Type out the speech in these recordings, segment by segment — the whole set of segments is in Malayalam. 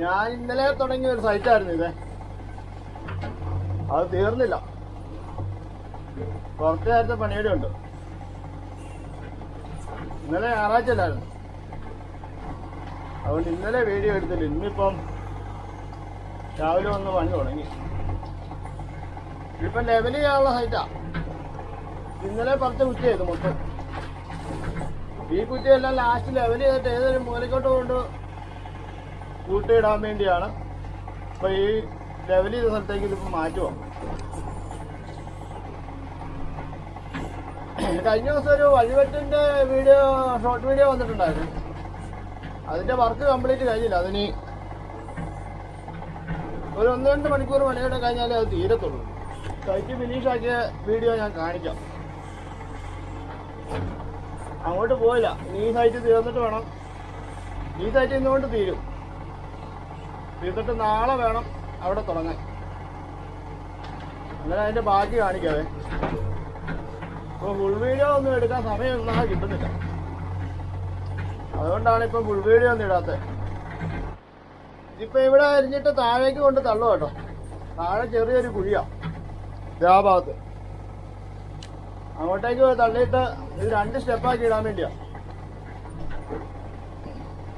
ഞാൻ ഇന്നലെ തുടങ്ങിയ ഒരു സൈറ്റായിരുന്നു ഇത്. അത് തീർന്നില്ല. കുറച്ച് നേരത്തെ പണിയുടെ ഉണ്ട്. ഇന്നലെ ഞായറാഴ്ച അല്ലായിരുന്നു. അതുകൊണ്ട് ഇന്നലെ വീഡിയോ എടുത്തില്ല. ഇന്നിപ്പം രാവിലെ വന്ന് പണി തുടങ്ങി. ഇപ്പം ലെവൽ ചെയ്യാനുള്ള സൈറ്റാ ഇന്നലെ പറിച്ച കുറ്റി ചെയ്തു മൊത്തം. ഈ കുറ്റിയെല്ലാം ലാസ്റ്റ് ലെവൽ ചെയ്തിട്ട് ഏതൊരു മൂലക്കോട്ട് കൊണ്ട് കൂട്ടിയിടാൻ വേണ്ടിയാണ്. അപ്പൊ ഈ ലെവൽ ചെയ്ത സ്ഥലത്തേക്ക് ഇതിപ്പോ മാറ്റുമോ കഴിഞ്ഞ ദിവസം ഒരു വഴിവെട്ടിന്റെ വീഡിയോ ഷോർട്ട് വീഡിയോ വന്നിട്ടുണ്ടായിരുന്നു. അതിന്റെ വർക്ക് കംപ്ലീറ്റ് കഴിഞ്ഞില്ല. അതിന് ഒരു ഒന്ന് രണ്ട് മണിക്കൂർ പണിയോടെ കഴിഞ്ഞാലേ അത് തീരത്തുള്ളൂ. കൈക്ക് ഫിനിഷ് ആക്കിയ വീഡിയോ ഞാൻ കാണിക്കാം. അങ്ങോട്ട് പോയില്ല. ഈ സൈറ്റ് തീർന്നിട്ട് വേണം. ഈ സൈറ്റ് ഇന്നുകൊണ്ട് തീരും. തീർന്നിട്ട് നാളെ വേണം അവിടെ തുടങ്ങാൻ. അങ്ങനെ അതിന്റെ ബാക്കി കാണിക്കാവേ. ഇപ്പൊ ഫുൾ വീഡിയോ ഒന്നും എടുക്കാൻ സമയം ഒന്നാ കിട്ടുന്നില്ല. അതുകൊണ്ടാണ് ഇപ്പൊ ഫുൾ വീഡിയോ ഒന്നും ഇടാത്തത്. ഇതിപ്പോ ഇവിടെ അരിഞ്ഞിട്ട് താഴേക്ക് കൊണ്ട് തള്ളു കേട്ടോ. താഴെ ചെറിയൊരു കുഴിയാ ആ ഭാഗത്ത്. അങ്ങോട്ടേക്ക് തള്ളിയിട്ട് ഇത് രണ്ട് സ്റ്റെപ്പാക്കി ഇടാൻ വേണ്ടിയാ.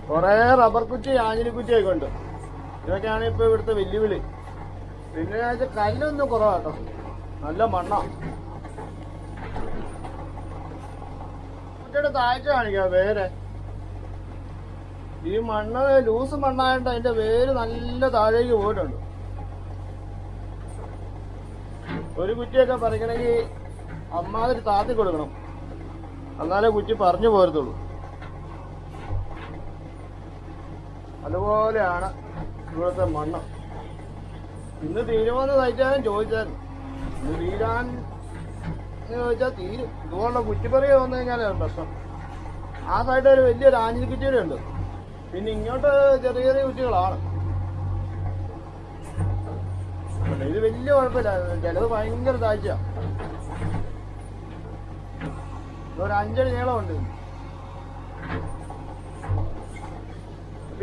കൊറേ റബ്ബർ കുറ്റി ആഞ്ഞിലി കുറ്റിയൊക്കെ ഉണ്ട്. ഇതൊക്കെയാണ് ഇപ്പൊ ഇവിടുത്തെ വെല്ലുവിളി. പിന്നെ വെച്ചാൽ കല്ലൊന്നും കുറവാട്ടോ. നല്ല മണ്ണാ. കുട്ടിയുടെ താഴ്ച കാണിക്കാം വേരെ. ഈ മണ്ണ് ലൂസ് മണ്ണായോണ്ട് അതിന്റെ വേര് നല്ല താഴേക്ക് പോയിട്ടുണ്ട്. ഒരു കുറ്റിയൊക്കെ പറിക്കണമെങ്കിൽ അമ്മാതിരി താത്തി കൊടുക്കണം. എന്നാലേ കുറ്റി പറഞ്ഞു പോരത്തുള്ളൂ. അതുപോലെയാണ് ഇവിടുത്തെ മണ്ണ്. ഇന്ന് തീരുമാനം നയിച്ചാലും ചോദിച്ചാലും ഇന്ന് തീരാൻ ചോദിച്ചാൽ തീരും. ഇതുകൊണ്ട് കുറ്റിപ്പറിയ വന്നു കഴിഞ്ഞാലാണ് പ്രശ്നം. ആ സൈഡ് ഒരു വലിയൊരു ആഞ്ഞിലി കുറ്റിയുടെ ഉണ്ട്. പിന്നെ ഇങ്ങോട്ട് ചെറിയ ചെറിയ കുറ്റികളാണ്. ഇത് വലിയ കുഴപ്പമില്ല. ചിലത് ഭയങ്കര താഴ്ച ഒരു അഞ്ചടി നീളമുണ്ട്.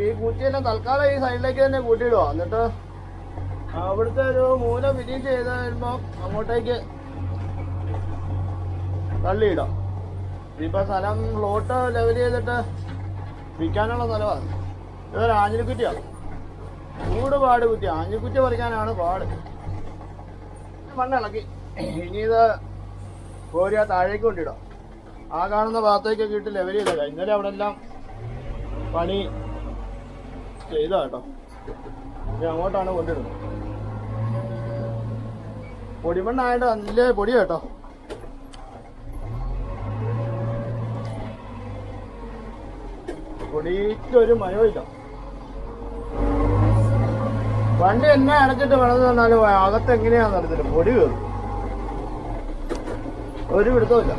ഈ തന്നെ തൽക്കാലം ഈ സൈഡിലേക്ക് തന്നെ കൂട്ടിയിടുക എന്നിട്ട് അവിടുത്തെ ഒരു മൂല ഫിനിഷ് ചെയ്ത് വരുമ്പോ അങ്ങോട്ടേക്ക് തള്ളിയിടാം. ഇപ്പൊ സ്ഥലം പ്ലോട്ട് ലെവൽ ചെയ്തിട്ട് വിൽക്കാനുള്ള സ്ഥലമാണ് ഇതൊരു ആഞ്ഞിലിക്കുറ്റിയാണ് ചൂട് പാട് കുറ്റി ആഞ്ഞിക്കുറ്റി പറിക്കാനാണ് പാട്. മണ്ണിളക്കി ഇനി ഇത് കോരിയ താഴേക്ക് കൊണ്ടിടാം. ആ കാണുന്ന ഭാഗത്തേക്കൊക്കെ ഇട്ട് ലെവൽ ചെയ്തേക്കാം. ഇന്നലെ അവിടെ എല്ലാം പണി ചെയ്താ കേട്ടോ ഞാൻ അങ്ങോട്ടാണ് കൊണ്ടിടുന്നത് പൊടിമണ്ണായിട്ട് നല്ല പൊടി കേട്ടോ പൊടിയിട്ടൊരു മയമില്ല വണ്ടി എന്നെ അടച്ചിട്ട് വേണമെന്ന് പറഞ്ഞാലും അകത്ത് എങ്ങനെയാന്ന് അറിയത്തില്ല. പൊടി കയറും. ഒരു പിടുത്തമില്ല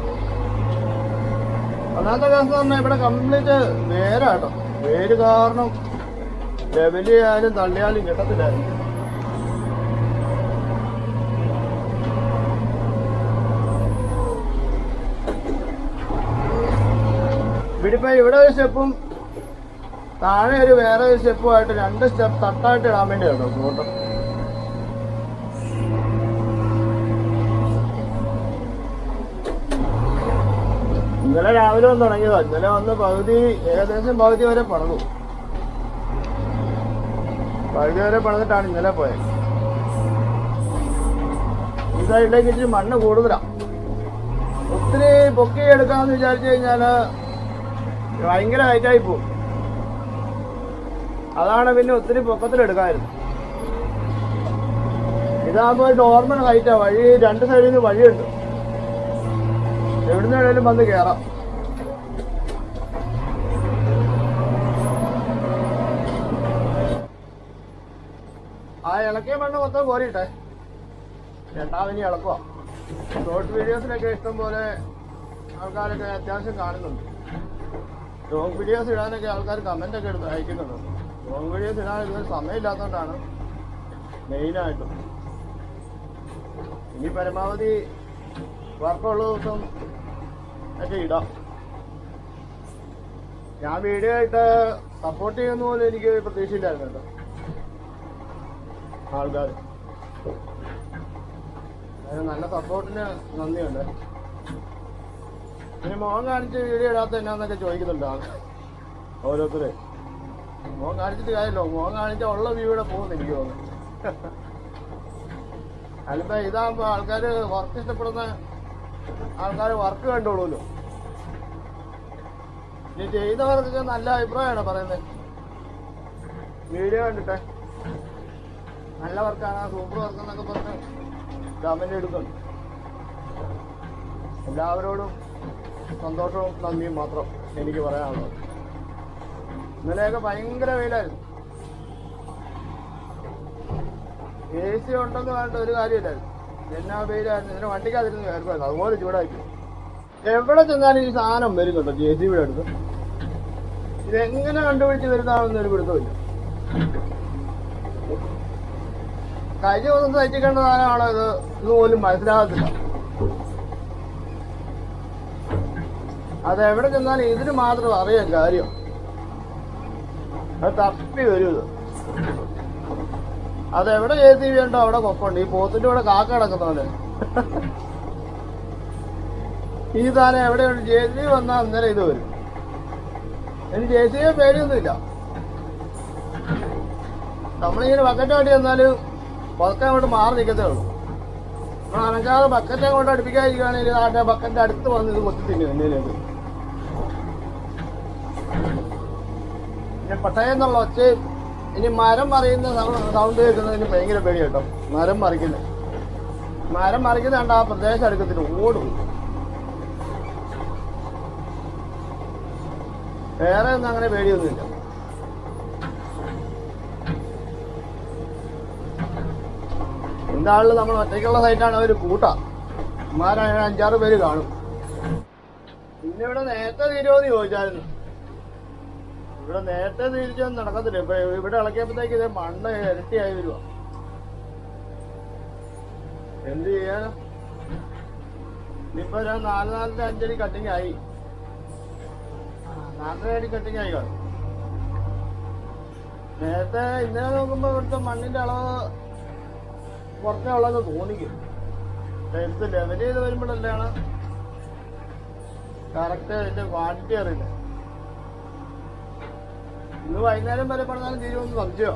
ഒന്നാമത്തെ കേസ് പറഞ്ഞാൽ ഇവിടെ കംപ്ലീറ്റ് വേരാട്ടോ. വേര് കാരണം ലെവൽ ചെയ്യാനും തള്ളിയാലും കിട്ടത്തില്ലായിരുന്നു. ഇവിടിപ്പോ ഇവിടെ ഒരു സ്റ്റെപ്പും താഴെ ഒരു വേറെ ഒരു സ്റ്റെപ്പുമായിട്ട് രണ്ട് സ്റ്റെപ്പ് തട്ടായിട്ട് ഇടാൻ വേണ്ടി കേട്ടോ ഫ്ലോട്ട് ഇന്നലെ രാവിലെ വന്ന് തുടങ്ങിയതാ ഇന്നലെ വന്ന് പകുതി ഏകദേശം പകുതി വരെ പണിതു വരെ പണിതിട്ടാണ് ഇന്നലെ പോയത്. ഈ സൈഡിലേക്ക് ഇച്ചിരി മണ്ണ് കൂടുതലാണ് ഒത്തിരി പൊക്കി എടുക്കാന്ന് വിചാരിച്ചു കഴിഞ്ഞാൽ ഭയങ്കര ഹൈറ്റായി പോകും അതാണ് പിന്നെ ഒത്തിരി പൊക്കത്തിലെടുക്കാമായിരുന്നു ഇതാകുമ്പോൾ നോർമൽ ഹൈറ്റാണ് വഴി രണ്ട് സൈഡിൽ നിന്ന് വഴിയുണ്ട്. എവിടുന്ന് വേണേലും വന്ന് കയറാം ആ ഇളക്കിയ മണ്ണ് മൊത്തം കോരിയിട്ടെ. രണ്ടാമിനി ഇളക്കുക ഷോർട്ട് വീഡിയോസിനൊക്കെ ഇഷ്ടം പോലെ ആൾക്കാരൊക്കെ അത്യാവശ്യം കാണുന്നുണ്ട്. ലോങ് വീഡിയോസ് ഇടാനൊക്കെ ആൾക്കാർ കമന്റ് ഒക്കെ എടുത്ത് അയക്കുന്നുണ്ട്. ലോങ് വീഡിയോസ് ഇടാൻ ഇതുവരെ സമയമില്ലാത്തതുകൊണ്ടാണ് മെയിനായിട്ടും ഇനി പരമാവധി വർക്കുള്ള ദിവസം ഒക്കെ ഇടാം. ഞാൻ വീഡിയോ ആയിട്ട് സപ്പോർട്ട് ചെയ്യുന്ന പോലെ എനിക്ക് പ്രതീക്ഷയില്ലായിരുന്നു കേട്ടോ. ആൾക്കാർ നല്ല സപ്പോർട്ടിന് നന്ദിയുണ്ട്. പിന്നെ മോൻ കാണിച്ച് വീഡിയോ ഇടാത്ത എന്നാന്നൊക്കെ ചോദിക്കുന്നുണ്ട്? ആൾ ഓരോരുത്തരെ. മോൻ കാണിച്ചിട്ട് കാര്യമല്ലോ. മോൻ കാണിച്ച ഉള്ള വ്യൂടെ പോകുന്നു എനിക്ക് തോന്നുന്നു. അല്ലിപ്പോ ഇതാകുമ്പോ ആൾക്കാര് വർക്ക് ഇഷ്ടപ്പെടുന്ന ആൾക്കാർ വർക്ക് കണ്ടോളൂല്ലോ ഇനി ചെയ്തവർക്കൊക്കെ നല്ല അഭിപ്രായമാണ് പറയുന്നത്. വീഡിയോ കണ്ടിട്ടെ. നല്ല വർക്കാണ് സൂപ്പർ വർക്ക് എന്നൊക്കെ പറഞ്ഞ് കമന്റ് എടുക്കുന്നു. എല്ലാവരോടും സന്തോഷവും നന്ദിയും മാത്രം എനിക്ക് പറയാനുള്ളത്. ഇന്നലെയൊക്കെ ഭയങ്കര വെയിലായിരുന്നു. എ സി ഉണ്ടെന്ന് പറഞ്ഞിട്ട് ഒരു കാര്യമില്ലായിരുന്നു. എന്നാ വെയിലായിരുന്നു? ഇതിന് വണ്ടിക്കകത്തിരുന്ന് കയറുമായിരുന്നു അതുപോലെ ചൂടാക്കി എവിടെ ചെന്നാലും ഈ സാധനം വരുന്നുണ്ടോ ജെ സി ബിയുടെ അടുത്ത്. ഇതെങ്ങനെ കണ്ടുപിടിച്ച് വരുന്നതാണെന്ന് ഒരു പിടുത്തമില്ല. കഴിഞ്ഞ ദിവസം തയ്ച്ചിക്കേണ്ട സാധനമാണോ ഇത്? ഇത് പോലും മനസ്സിലാകത്തില്ല. അത് എവിടെ ചെന്നാലും ഇതിന് മാത്രം അറിയാം കാര്യം. അത് തപ്പി വരും ഇത്. അത് എവിടെ അവിടെ കൊപ്പുണ്ട്. ഈ പോത്തിന്റെ കൂടെ കാക്ക കിടക്കുന്ന ഈ സാധനം എവിടെയുണ്ട് ജെ സി വന്നാൽ അന്നേരം ഇത് വരും. എനിക്ക് ജെ സി ബി പേടിയൊന്നുമില്ല നമ്മളിങ്ങനെ ബക്കറ്റ് വേണ്ടി ചെന്നാലും പതുക്കെ അങ്ങോട്ട് മാറി നിൽക്കത്തേ ഉള്ളൂ. നമ്മൾ അനക്കാതെ ബക്കറ്റ് അങ്ങോട്ട് അടുപ്പിക്കാതിരിക്കുകയാണെങ്കിൽ ആ ബക്കറ്റിന്റെ അടുത്ത് വന്ന് ഇത് കൊത്തി തിന്നു എന്നതിലേക്ക് പിന്നെ പട്ടയെന്നുള്ള ഒച്ചയും ഇനി മരം മറിയുന്ന സൗണ്ട് കേൾക്കുന്നതിന് ഭയങ്കര പേടി കേട്ടോ. മരം മറിക്കുന്നത്. മരം മറിക്കുന്ന കണ്ട ആ പ്രദേശം അടുക്കത്തിന് ഓടും. വേറെ ഒന്നും അങ്ങനെ പേടിയൊന്നുമില്ല. എന്താളിൽ നമ്മൾ ഒറ്റയ്ക്കുള്ള സൈറ്റാണ് അവർ കൂട്ട. അമ്മാരാണ് അഞ്ചാറ് പേര് കാണും. പിന്നെ ഇവിടെ നേരത്തെ തീരുമെന്ന് ചോദിച്ചായിരുന്നു. ഇവിടെ നേരത്തെ തിരിച്ചൊന്നും നടക്കത്തില്ല. ഇപ്പൊ ഇവിടെ ഇളക്കിയപ്പോഴത്തേക്ക് ഇത് മണ്ണ് ഇരട്ടിയായി വരുവാ എന്ത് ചെയ്യാനും ഇപ്പൊ ഞാൻ നാല് നാലര അഞ്ചടി കട്ടിങ് ആയി. നാലര അടി കട്ടിങ് ആയി കാണും. നേരത്തെ ഇന്നലെ നോക്കുമ്പോ ഇവിടുത്തെ മണ്ണിന്റെ അളവ് കുറച്ചേ ഉള്ളതെന്ന് തോന്നിക്കും. ടേസ്റ്റ് ലെവൽ ചെയ്ത് വരുമ്പോഴല്ലാണ് കറക്റ്റ് അതിന്റെ ക്വാണ്ടിറ്റി അറിയില്ല. ഇന്ന് വൈകുന്നേരം വരെ പറഞ്ഞാലും തീരുമെന്ന് സംശയോ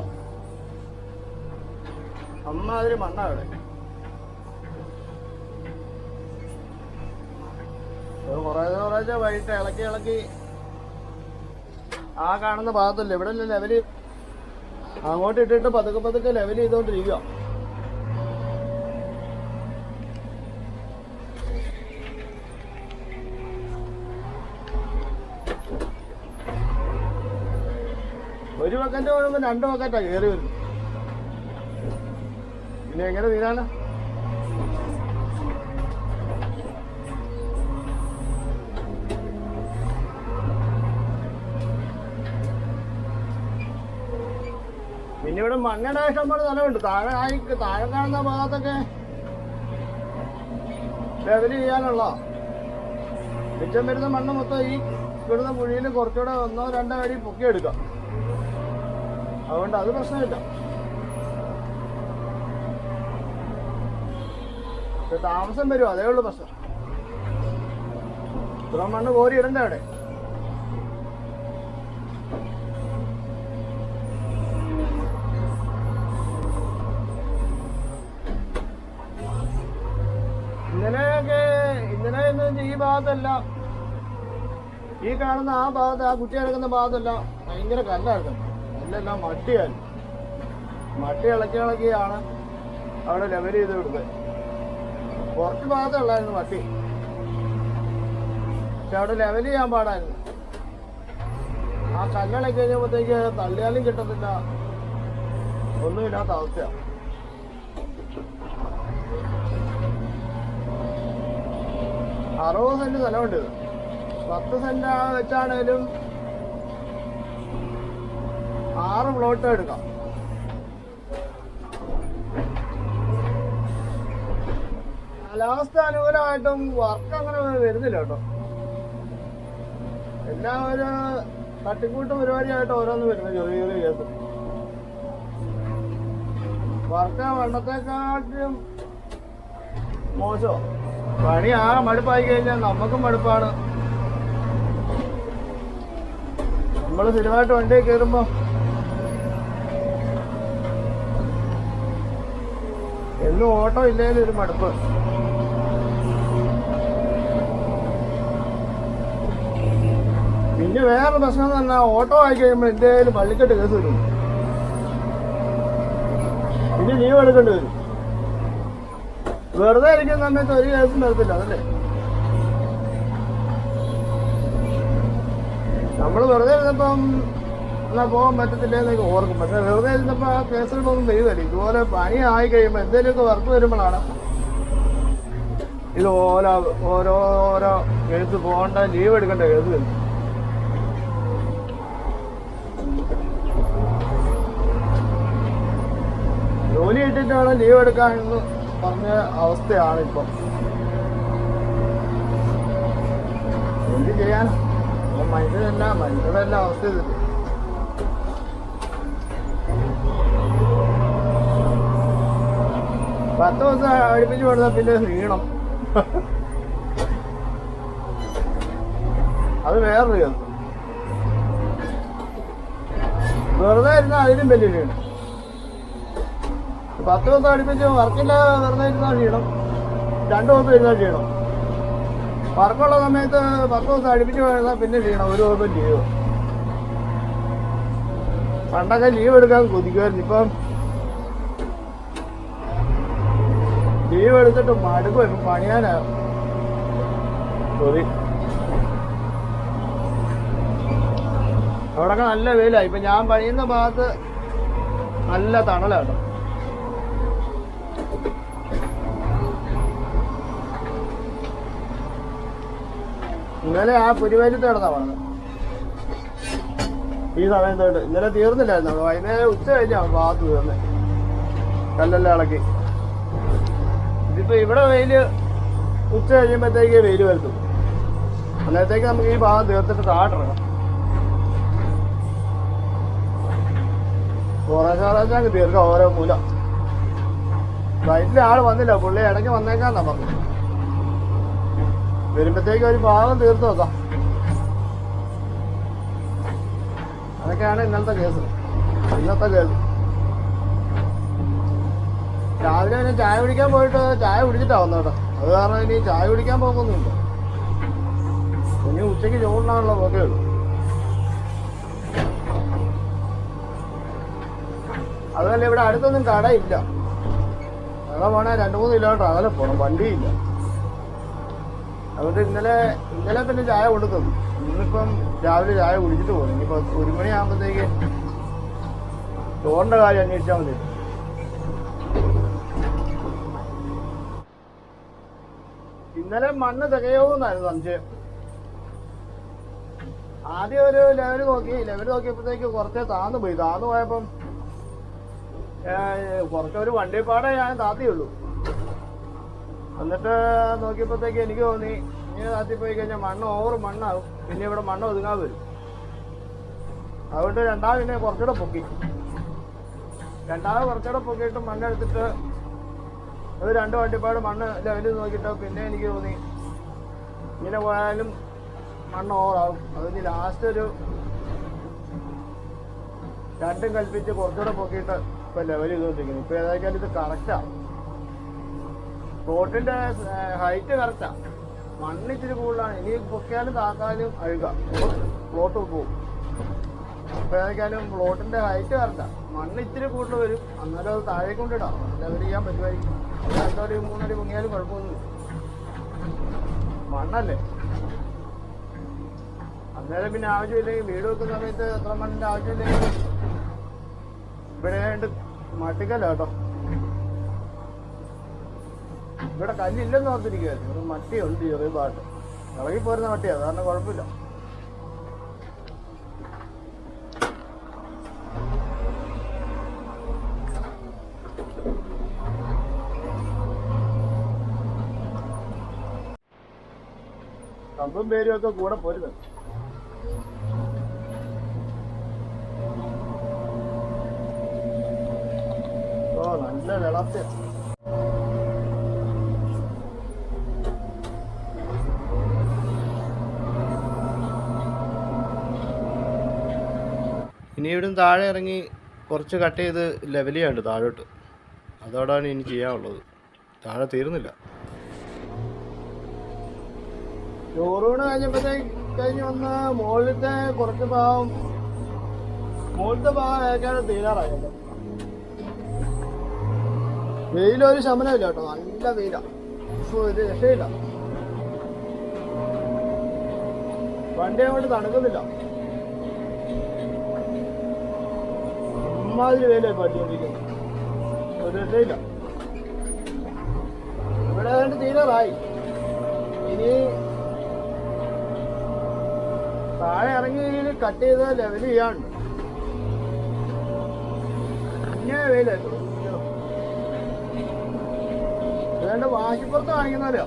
അമ്മ അതിന് മണ്ണ അവിടെ കുറേ കുറേശ്ശെ വൈകിട്ട് ഇളക്കി ഇളക്കി ആ കാണുന്ന ഭാഗത്തല്ലേ? ഇവിടെ ലെവൽ അങ്ങോട്ട് ഇട്ടിട്ട് പതുക്കെ പതുക്കെ ലെവൽ ചെയ്തോണ്ടിരിക്കുക ഒരു ബക്കറ്റ് പോകുമ്പോ രണ്ട് ബക്കറ്റാ കയറി വരും പിന്നെ എങ്ങനെ തീരാണ് പിന്നെ ഇവിടെ മണ്ണിടാൻ ഇഷ്ടംപോലെ സ്ഥലമുണ്ട്. താഴെ ആയി താഴെ കാണുന്ന ഭാഗത്തൊക്കെ ലെവൽ ചെയ്യാനുള്ള. മിച്ചം വരുന്ന മണ്ണ് മൊത്തം ഈ ഇവിടുന്ന് കുഴിയിൽ കുറച്ചുകൂടെ ഒന്നോ രണ്ടോ അടി പൊക്കിയെടുക്കാം. അതുകൊണ്ട് അത് പ്രശ്നമില്ല. താമസം വരും അതേ ഉള്ളു പ്രശ്നം. ഇത്ര മണ്ണ് കോരി ഇടണ്ടേ അവിടെ. ഇന്നലെയൊക്കെ ഇന്നലെ എന്ന് വെച്ചാൽ ഈ ഭാഗത്തല്ല. ഈ കാണുന്ന ആ ഭാഗത്ത് ആ കുട്ടി കിടക്കുന്ന ഭാഗത്തല്ല ഭയങ്കര കല്ലായിരുന്നു. കല്ലെല്ലാം മട്ടിയാണ് മട്ടി ഇളക്കി ഇളക്കിയാണ് അവിടെ ലെവൽ ചെയ്ത് വിടുന്നത് കുറച്ച് ഭാഗത്തേ ഉള്ളായിരുന്നു മട്ടി. പക്ഷെ അവിടെ ലെവൽ ചെയ്യാൻ പാടായിരുന്നു. ആ കല്ലിളക്കി കഴിഞ്ഞപ്പോഴത്തേക്ക് തള്ളിയാലും കിട്ടത്തില്ല. ഒന്നുമില്ലാത്ത അവസ്ഥയാണ് അറുപത് സെന്റ് സ്ഥലമുണ്ട്. പത്ത് സെന്റ് വെച്ചാണേലും ആറ് പ്ലോട്ട് എടുക്കാം. കാലാവസ്ഥ അനുകൂലമായിട്ടും വർക്ക് അങ്ങനെ വരുന്നില്ല കേട്ടോ. എല്ലാം ഒരു തട്ടിക്കൂട്ട് പരിപാടിയായിട്ട് ഓരോന്ന് വരുന്നു ചെറിയ ചെറിയ കേസ് വർക്ക് വെള്ളത്തെക്കാട്ടിലും മോശോ. പണി ആ മടുപ്പായി കഴിഞ്ഞാൽ നമുക്കും മടുപ്പാണ്. നമ്മൾ സ്ഥിരമായിട്ട് വണ്ടി കയറുമ്പോ എന്നും ഓട്ടോ ഇല്ലേലും ഒരു മടുപ്പ്. പിന്നെ വേറെ പ്രശ്നം എന്ന് പറഞ്ഞാൽ ഓട്ടോ ആയി കഴിയുമ്പോൾ എന്തേലും പള്ളിക്കെട്ട് കേസ് വരും പിന്നെ ലീവ് എടുക്കേണ്ടി വരും. വെറുതെ ഇരിക്കുന്ന സമയത്ത് ഒരു കേസും വരത്തില്ല അതല്ലേ? നമ്മൾ വെറുതെ ഇരുന്നപ്പം എന്നാ പോകാൻ പറ്റത്തില്ല എന്നൊക്കെ ഓർക്കും. പക്ഷെ വെറുതെ ഇരുന്നപ്പോ ആ കേസുകളൊന്നും വരുന്നില്ല ഇതുപോലെ പണി ആയി കഴിയുമ്പോൾ എന്തെങ്കിലുമൊക്കെ വർക്ക് വരുമ്പോഴാണ് ഇത് ഓരോ ഓരോരോ എഴുത്ത് പോകേണ്ട ലീവ് എടുക്കേണ്ട വരും ജോലി ഇട്ടിട്ട് ലീവ് എടുക്കാൻ എന്ന് പറഞ്ഞ അവസ്ഥയാണ് ഇപ്പം. എന്ത് ചെയ്യാൻ മനുഷ്യരല്ല മനുഷ്യരുടെ എല്ലാം അവസ്ഥ പത്ത് ദിവസം അടുപ്പിച്ച് കൊടുത്താൽ പിന്നെ ക്ഷീണം. അത് വേറൊരു കേസ്. വെറുതെ ഇരുന്നാൽ അതിലും വലിയ ക്ഷീണം. പത്ത് ദിവസം അടുപ്പിച്ച് വർക്കില്ല വെറുതെ ഇരുന്നാൽ ക്ഷീണം. രണ്ടു ദിവസം ഇരുന്നാൽ ക്ഷീണം. വർക്കുള്ള സമയത്ത് പത്ത് ദിവസം അടുപ്പിച്ച് കഴിഞ്ഞാൽ പിന്നെ ക്ഷീണം. ഒരു ദിവസം ലീവ്. പണ്ടൊക്കെ ലീവ് എടുക്കാൻ കൊതിക്കുമായിരുന്നു. ഇപ്പം ലീവ് എടുത്തിട്ട് മടുക്കും ഇപ്പം പണിയാനാ. അവിടെ അവിടെയൊക്കെ നല്ല വെയില. ഇപ്പൊ ഞാൻ പണിയുന്ന ഭാഗത്ത് നല്ല തണലാട്ടോ. ഇന്നലെ ആ പുരുവേലത്ത് കിടന്നാ പറഞ്ഞത്. ഈ സമയം തൊട്ട് ഇന്നലെ തീർന്നില്ലായിരുന്നു. വൈകുന്നേരം ഉച്ച കഴിഞ്ഞാ ഭാഗത്ത് തീർന്നെ. കല്ലെല്ലാം ഇളക്കി. ഇതിപ്പോ ഇവിടെ വെയിൽ ഉച്ച കഴിയുമ്പോഴത്തേക്ക് വെയിൽ വരുത്തും. അന്നേരത്തേക്ക് നമുക്ക് ഈ ഭാഗം തീർത്തിട്ട് താട്ടിറങ്ങാം കുറേശ്ശെ കുറേശ്ശെ അങ്ങ് തീർക്കാം ഓരോ മൂല. വൈറ്റിലെ ആൾ വന്നില്ല പുള്ളി ഇടയ്ക്ക് വന്നേക്കാന്നാ പറഞ്ഞു വരുമ്പത്തേക്ക് ഒരു ഭാഗം തീർത്ത് വെക്കാം. അതൊക്കെയാണ് ഇന്നലത്തെ കേസ്. ഇന്നത്തെ കേസ്. രാവിലെ പിന്നെ ചായ കുടിക്കാൻ പോയിട്ട് ചായ കുടിച്ചിട്ടാ വന്നോട്ടോ. അത് കാരണം ഇനി ചായ കുടിക്കാൻ പോകുന്നുണ്ട്. ഇനി ഉച്ചയ്ക്ക് ചോറിനാണല്ലോ പോക്കേ ഉള്ളൂ. അതുപോലെ ഇവിടെ അടുത്തൊന്നും കടയില്ല. കട പോണേ രണ്ടു മൂന്ന് കിലോമീറ്റർ അകലെ പോണം വണ്ടിയില്ല. അതുകൊണ്ട് ഇന്നലെ ഇന്നലെ പിന്നെ ചായ കൊണ്ടു ഇന്നിപ്പം രാവിലെ ചായ കുടിച്ചിട്ട് പോകും ഇനിയിപ്പോ ഒരു മണിയാകുമ്പോഴത്തേക്ക് ചോറിന്റെ കാര്യം അന്വേഷിച്ചാൽ മതി. ഇന്നലെ മണ്ണ് തികയോന്നായിരുന്നു സംശയം ആദ്യം ഒരു ലെവൽ നോക്കി. ലെവൽ നോക്കിയപ്പോഴത്തേക്ക് കുറച്ചേ താന്നു പോയി. താന്നു പോയപ്പം കുറച്ചൊരു വണ്ടിപ്പാടെ ഞാൻ താത്തിയുള്ളൂ എന്നിട്ട് നോക്കിയപ്പോഴത്തേക്ക് എനിക്ക് തോന്നി ഇങ്ങനെ താത്തി പോയി കഴിഞ്ഞാൽ മണ്ണ് ഓവർ മണ്ണാവും. പിന്നെ ഇവിടെ മണ്ണ് ഒതുങ്ങാതെ വരും. അതുകൊണ്ട് രണ്ടാമത് പിന്നെ കുറച്ചുകൂടെ പൊക്കി. രണ്ടാമത് കുറച്ചുകൂടെ പൊക്കിയിട്ട് മണ്ണെടുത്തിട്ട് അത് രണ്ട് വണ്ടിപ്പാട് മണ്ണ് ലെവലിൽ നോക്കിയിട്ട് പിന്നെ എനിക്ക് തോന്നി. ഇങ്ങനെ പോയാലും മണ്ണ് ഓവറാവും അതിന് ലാസ്റ്റ് ഒരു രണ്ടും കൽപ്പിച്ച് കുറച്ചുകൂടെ പൊക്കിയിട്ട് ഇപ്പൊ ലെവൽ ചെയ്തുകൊണ്ടിരിക്കുന്നു ഇപ്പൊ ഏതായാലും ഇത് കറക്റ്റാ റോഡിന്റെ ഹൈറ്റ് കറക്റ്റാ മണ്ണ് ഇച്ചിരി കൂടുതലാണ്. ഇനി പൊക്കിയാലും താക്കാലും അഴുകാം. പ്ലോട്ട് പോകും ഇപ്പൊ ഏതായാലും പ്ലോട്ടിന്റെ ഹൈറ്റ് കറക്റ്റാ മണ്ണ് ഇച്ചിരി കൂടുതൽ വരും. അന്നേരം അത് താഴെ കൊണ്ടിടാം ലെവൽ ചെയ്യാൻ പറ്റുമായിരിക്കും. രണ്ടടി മൂന്നടി പൊങ്ങിയാലും കുഴപ്പമൊന്നുമില്ല. മണ്ണല്ലേ? അന്നേരം പിന്നെ ആവശ്യമില്ലെങ്കിൽ വീട് വെക്കുന്ന സമയത്ത് എത്ര മണ്ണിന്റെ ആവശ്യമില്ലെങ്കിൽ ഇവിടെ മട്ടിക്കല്ല കേട്ടോ. ഇവിടെ കല്ലില്ലെന്ന് ഓർത്തിരിക്കുകയായിരുന്നു ഒരു മട്ടിയുണ്ട് ചെറിയ പാട്ട് ഇളകി പോരുന്ന മട്ടിയാ കാരണം കുഴപ്പമില്ല. കമ്പും പേരും ഒക്കെ കൂടെ പോരുന്നത് ഓ നല്ല നല്ല ഇനി ഇവിടുന്ന് താഴെ ഇറങ്ങി കുറച്ച് കട്ട് ചെയ്ത് ലെവൽ താഴോട്ട്. അതോടാണ് ഇനി ചെയ്യാനുള്ളത്. താഴെ തീർന്നില്ല ചോറൂണ് കഴിഞ്ഞപ്പോഴത്തേക്ക് കഴിഞ്ഞ് വന്ന് മുകളിലത്തെ കുറച്ച് ഭാഗം മുകളിലത്തെ ഭാഗം ഏക്കാണ് തീരാറായല്ലോ വെയിലൊരു ശമനമില്ല കേട്ടോ. നല്ല വെയിലാ. ഇപ്പൊ ഒരു രക്ഷയില്ല. വണ്ടി അങ്ങോട്ട് തണുക്കുന്നില്ല. ഇമ്മാതിരി വെയിലായി പറ്റിക്കൊണ്ടിരിക്കുന്നു ഒരു രക്ഷയില്ല. ഇവിടെ തീരാറായി. ഇനി താഴെ ഇറങ്ങി കട്ട് ചെയ്ത ലെവൽ ചെയ്യാണ്ട്. ഇങ്ങനെ അതുകൊണ്ട് വാശിപ്പുറത്ത് കാണിക്കുന്നവരോ.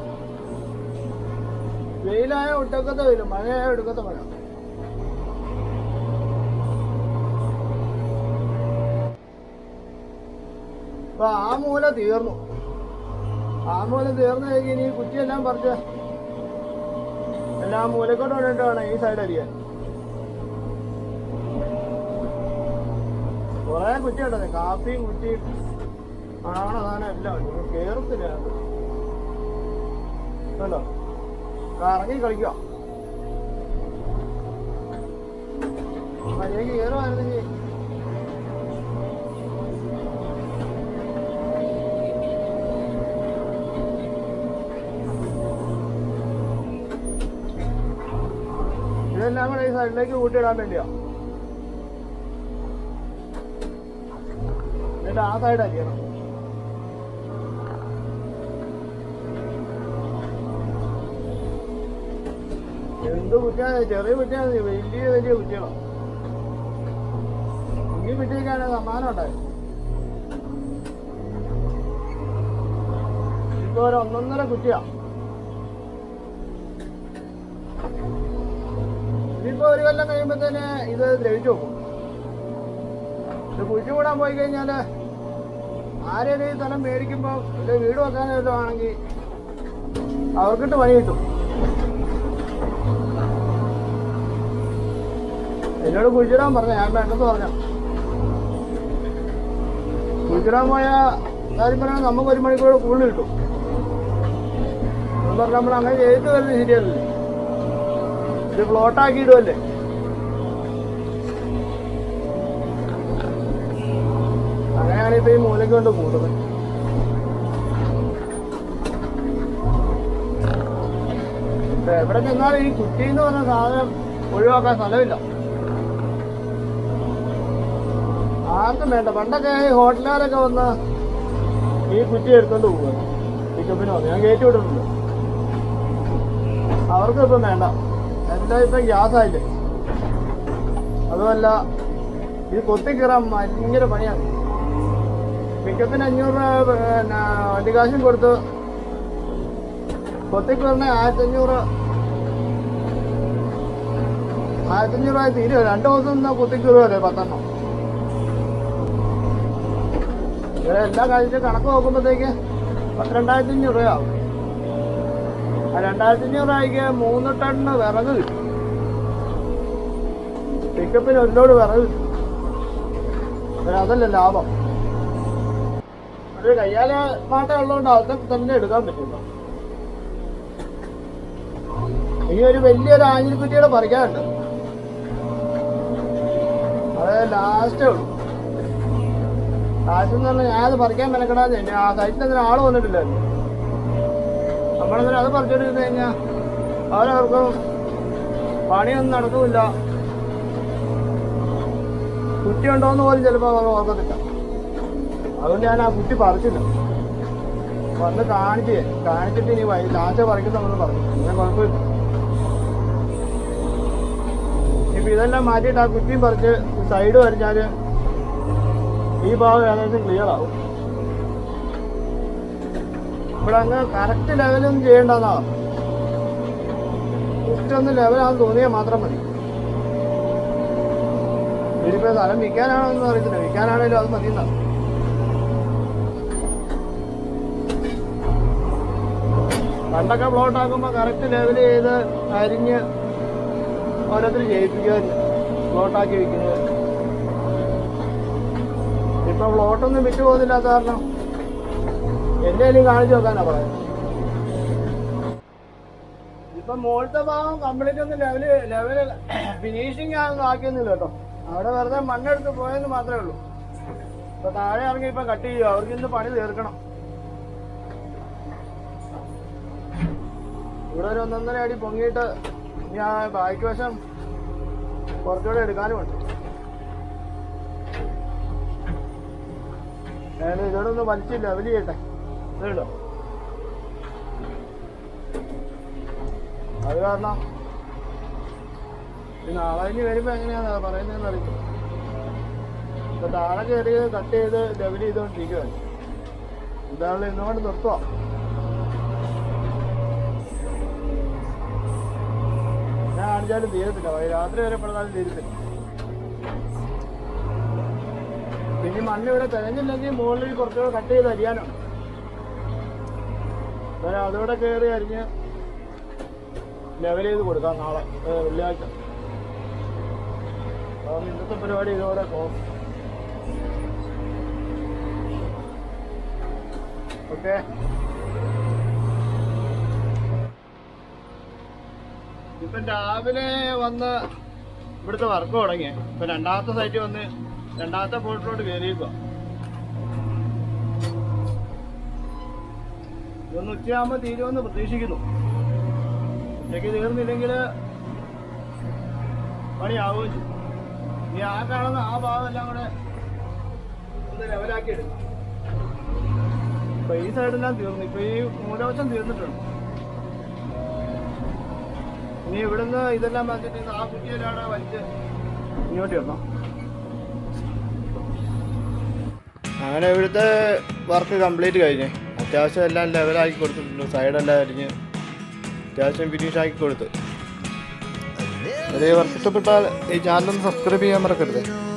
വെയിലായ ഒട്ടക്കത്തെ വരും മഴയായ ഒടുക്കത്തെ മഴ. അപ്പൊ ആ മൂല തീർന്നു. ആ മൂല തീർന്നു കഴിഞ്ഞ് ഇനി കുറ്റിയെല്ലാം പറിച്ച് എല്ലാം മൂലക്കോട്ട് വന്നിട്ട് വേണം ഈ സൈഡ് അരിയാൻ കുറെ കുറ്റി കാപ്പിയും കുറ്റി ആണ് അതാണ് എല്ലാം കേറത്തില്ല. കണ്ടോ? കറങ്ങി കളിക്കുക മര്യാദയ്ക്ക് ഇതെല്ലാം കൂടെ ഈ സൈഡിലേക്ക് കൂട്ടിയിടാൻ വേണ്ടിയാ. എന്നിട്ട് ആ സൈഡ് അരിയണം. എന്ത് കുറ്റിയാണ് ചെറിയ കുറ്റിയാണ് വലിയ വലിയ കുറ്റികളോ. ഈ കുറ്റിയൊക്കെയാണ് സമ്മാനം ഉണ്ടായത്. ഇപ്പൊ ഒരു ഒന്നൊന്നര കുറ്റിയാ. ഇനിയിപ്പോ ഒരു കൊല്ലം കഴിയുമ്പോ തന്നെ ഇത് ദ്രവിച്ചു പോകും. കുഴിച്ചു കൂടാൻ പോയി കഴിഞ്ഞാൽ ആരേലും ഈ സ്ഥലം മേടിക്കുമ്പോ ഇത് വീട് വെക്കാൻ ആണെങ്കിൽ അവർക്കിട്ട് പണി കിട്ടും. എന്നോട് കുഴിച്ചിടാൻ പറഞ്ഞ. ഞാൻ വേണ്ടെന്ന് പറഞ്ഞു. കുഴിച്ചിടാൻ പോയ കാര്യം പറഞ്ഞാൽ നമുക്ക് ഒരു മണിക്കൂർ കൂടുതൽ കിട്ടും. നമ്മൾ അങ്ങനെ ചെയ്തിട്ട് വരുന്നത് ശരിയല്ലേ ഇത് പ്ലോട്ടാക്കി ഇടുമല്ലേ അങ്ങനെയാണ് ഇപ്പൊ ഈ മൂലയ്ക്ക് കൊണ്ട് കൂടുന്നത് എവിടെ ചെന്നാലും ഈ കുട്ടി എന്ന് പറഞ്ഞ സാധനം ഒഴിവാക്കാൻ സ്ഥലമില്ല. ആർക്കും വേണ്ട. പണ്ടൊക്കെ ഈ ഹോട്ടലുകാരൊക്കെ വന്ന് ഈ കുറ്റി എടുത്തോണ്ട് പോവുക പിക്കപ്പിന് വന്ന് ഞാൻ കയറ്റി വിട്ടിട്ടുണ്ട്. അവർക്കിപ്പം വേണ്ട. എന്താ ഇപ്പൊ ഗ്യാസ് അതുമല്ല ഇത് കൊത്തിക്കീറാൻ ഭയങ്കര പണിയാണ് പിക്കപ്പിന് അഞ്ഞൂറ് രൂപ പിന്നെ വണ്ടി കാശും കൊടുത്ത് കൊത്തിക്കീറിന് ആയിരത്തഞ്ഞൂറ്. ആയിരത്തഞ്ഞൂറ് രൂപ തീരുവ? രണ്ട് ദിവസം നിന്നാ കൊത്തിക്കീറുമല്ലേ പത്തെണ്ണം? ഇവരെ എല്ലാ കാര്യത്തിലും കണക്ക് നോക്കുമ്പോഴത്തേക്ക് പന്ത്രണ്ടായിരത്തി അഞ്ഞൂറ് രൂപയാവും. രണ്ടായിരത്തി അഞ്ഞൂറ് മൂന്ന് ടണ്ണ് വിറക് കിട്ടും. പിക്കപ്പിന് ലോഡ് വിറക് കിട്ടും. അതല്ല ലാഭം. ഒരു കയ്യാലെ മാട്ടം ഉള്ളതുകൊണ്ട് അതൊക്കെ തന്നെ എടുക്കാൻ പറ്റില്ല ഇനി ഒരു വലിയൊരു ആഞ്ഞിലിക്കുറ്റിയുടെ പറിക്കാനുണ്ട്. അത് ലാസ്റ്റേ ഉള്ളൂ. ലാസ്റ്റ് എന്ന് പറഞ്ഞാൽ ഞാനത് പറിക്കാൻ മെനക്കെടാതെ ആ സൈറ്റിൽ അതിന് ആൾ വന്നിട്ടില്ലായിരുന്നു. നമ്മളെന്തിനും അത് പറിച്ചെടുത്ത് കഴിഞ്ഞാൽ അവരവർക്കും പണിയൊന്നും നടക്കില്ല. കുട്ടി ഉണ്ടോ എന്ന് പോലും ചിലപ്പോൾ അവർ ഓർക്കത്തില്ല അതുകൊണ്ട് ഞാൻ ആ കുട്ടി പറിച്ചില്ല. വന്ന് കാണിച്ചേ കാണിച്ചിട്ട് ഇനി വൈ ലാസ്റ്റ് പറിക്കുന്നെന്ന് പറഞ്ഞു. അങ്ങനെ കുഴപ്പമില്ല. ഇപ്പം ഇതെല്ലാം മാറ്റിയിട്ട് ആ കുറ്റിയും പറിച്ച് സൈഡ് വരച്ചാൽ ഈ ഭാഗം ഏകദേശം ക്ലിയർ ആവും. ഇവിടെ കറക്റ്റ് ലെവലൊന്നും ചെയ്യേണ്ടതാ. ജസ്റ്റ് ഒന്ന് ലെവലാന്ന് തോന്നിയാൽ മാത്രം മതി. ഇതിപ്പോ സ്ഥലം വിൽക്കാനാണെന്ന് അറിയത്തില്ല. വിൽക്കാനാണെങ്കിലും അത് മതി എന്നാ പണ്ടൊക്കെ പ്ലോട്ടാക്കുമ്പോൾ കറക്റ്റ് ലെവൽ ചെയ്ത് അരിഞ്ഞ് ഓരോരുത്തർ ജയിപ്പിക്കുക പ്ലോട്ടാക്കി വിൽക്കുന്നത് ഇപ്പൊ പ്ലോട്ടൊന്നും വിറ്റുപോകുന്നില്ലാത്ത കാരണം എന്റെ കാണിച്ചു നോക്കാനാ പറയുന്നത്. ഇപ്പൊ മുകളിലത്തെ ഭാഗം കംപ്ലീറ്റ് ഒന്നും ലെവൽ ലെവൽ ഫിനിഷിങ് ആണെന്ന് ആക്കിയൊന്നുമില്ല കേട്ടോ. അവിടെ വെറുതെ മണ്ണെടുത്ത് പോയെന്ന് മാത്രമേ ഉള്ളൂ. ഇപ്പൊ താഴെ ഇറങ്ങി ഇപ്പൊ കട്ട് ചെയ്യുക അവർക്ക് ഇന്ന് പണി തീർക്കണം. ഇവിടെ ഒരു ഒന്നൊന്നര അടി പൊങ്ങിയിട്ട് ഞാൻ ബാക്കി വശം കുറച്ചുകൂടെ എടുക്കാനുമുണ്ട് ഞാൻ ഇതോടെ വലിച്ചില്ല വലിച്ച് ലെവൽ ഇതുണ്ടോ അത് കാരണം നാളെ ഇനി വരുമ്പോ എങ്ങനെയാ പറയുന്നതെന്ന് അറിയില്ല. ഇപ്പൊ താഴെ കയറി കട്ട് ചെയ്ത് ലെവൽ ചെയ്തോണ്ടിരിക്കുവാണ് ഇതാണല്ലോ ഇന്നുകൊണ്ട് നിർത്തുക ഞാൻ കാണിച്ചാലും തീരത്തില്ല. രാത്രി വരെ പെടുന്നാലും തീരത്തില്ല. പിന്നെ മണ്ണ് ഇവിടെ തികഞ്ഞില്ലെങ്കിൽ മുകളിൽ കുറച്ചുകൂടെ കട്ട് ചെയ്ത് അരിയാനാണ് അന്നേരം അതുകൂടെ കയറി അരിഞ്ഞ് ലെവൽ ചെയ്ത് കൊടുക്കാം നാളെ വെള്ളിയാഴ്ച. അതുകൊണ്ട് ഇന്നത്തെ പരിപാടി ഇതോടെ പോകും ഓക്കെ ഇപ്പം രാവിലെ വന്ന് ഇവിടുത്തെ വർക്ക് തുടങ്ങി. ഇപ്പൊ രണ്ടാമത്തെ സൈറ്റിൽ വന്ന് രണ്ടാമത്തെ പോർട്ടിലോട്ട് കയറിയേക്കുക ഇതൊന്ന് ഉച്ചയാകുമ്പോൾ തീരുമെന്ന് പ്രതീക്ഷിക്കുന്നു. ഉച്ചയ്ക്ക് തീർന്നില്ലെങ്കിൽ പണിയാവുകയും ചെയ്യും. ഇനി ആ കാണുന്ന ആ ഭാഗം എല്ലാം കൂടെ ഒന്ന് ലെവലാക്കി എടുക്കും ഇപ്പൊ ഈ സൈഡെല്ലാം തീർന്നു. ഇപ്പൊ ഈ മൂലവശം തീർന്നിട്ടുണ്ട്. ഇനി ഇവിടുന്ന് ഇതെല്ലാം വന്നിട്ട് ആ കുറ്റിയിലാണ് വലിച്ച് ഇങ്ങോട്ട് വന്നോ അങ്ങനെ ഇവിടുത്തെ വർക്ക് കംപ്ലീറ്റ് കഴിഞ്ഞ്. അത്യാവശ്യം എല്ലാം ലെവലാക്കി കൊടുത്തിട്ടുണ്ട് സൈഡെല്ലാം അരിഞ്ഞ് അത്യാവശ്യം ഫിനിഷ് ആക്കി കൊടുത്ത്. അതേ. വർക്ക് ഇഷ്ടപ്പെട്ടാൽ ഈ ചാനൽ ഒന്ന് സബ്സ്ക്രൈബ് ചെയ്യാൻ മറക്കരുത്.